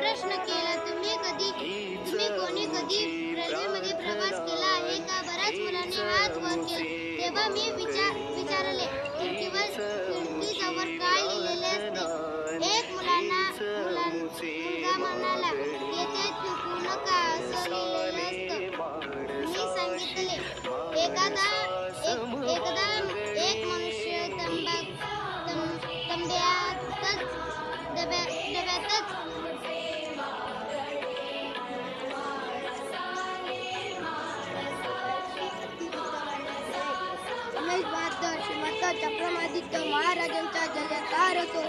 प्रश्न केला तुम्ही कधी तुम्ही कोणी कधी रेल्वेमध्ये प्रवास केला आहे का? बऱ्याच मुलांनी हात वर केला. तेव्हा मी विचार विचारले खिडकीवर खिडकीजवळ काय लिहिलेले असते? एक मुलांना मुलां- मुलगा म्हणाला येथे चुकू नका असं लिहिलेलं असतं? मी सांगितले एखादा चक्रमादित्य महाराजांचा जयकार असो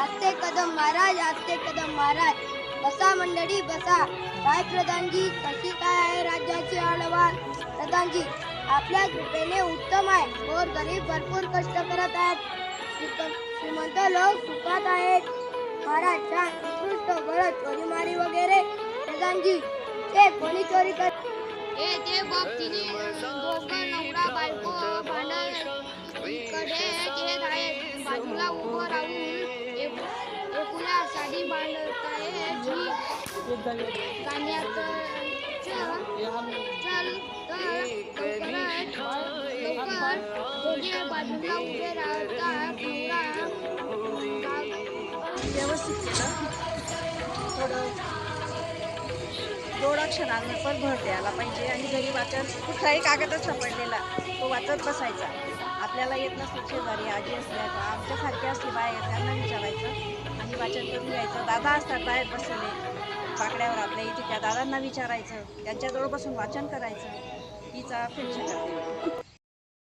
आजचे कदम महाराज आजचे कदम महाराज. बसा मंडळी बसा. काय प्रधानजी? कशी काय आहे राज्याची आळवार प्रधानजी आपल्या कृपेने उत्तम आहे. गोर गरीब भरपूर कष्ट करत आहेत. श्रीमंत लोक सुखात आहेत. महाराज छान उत्कृष्ट बरं चोरीमारी वगैरे. प्रधानजी ते कोणी चोरी कर ए ते बाप तिने बाजूला उभं राहून एक- साडी बांधतायत ही गाण्यात चल तर लवकर दोघे बाजूला उभे राहतात व्यवस्थित केलं थोडं जोडाक्षरांवर भर द्यायला पाहिजे आणि घरी वाचन कुठलाही कागदच सापडलेला तो वाचत बसायचा. आपल्याला येत नसतं शेजारी आजी असल्या तर आमच्यासारखे असली बाहेर त्यांना विचारायचं. आणि वाचन करून घ्यायचं. दादा असतात बाहेर बसलेले. बाकड्यावर आपल्या इथे त्या दादांना विचारायचं. त्यांच्याजवळ बसून वाचन करायचं. हीच अपेक्षा करते.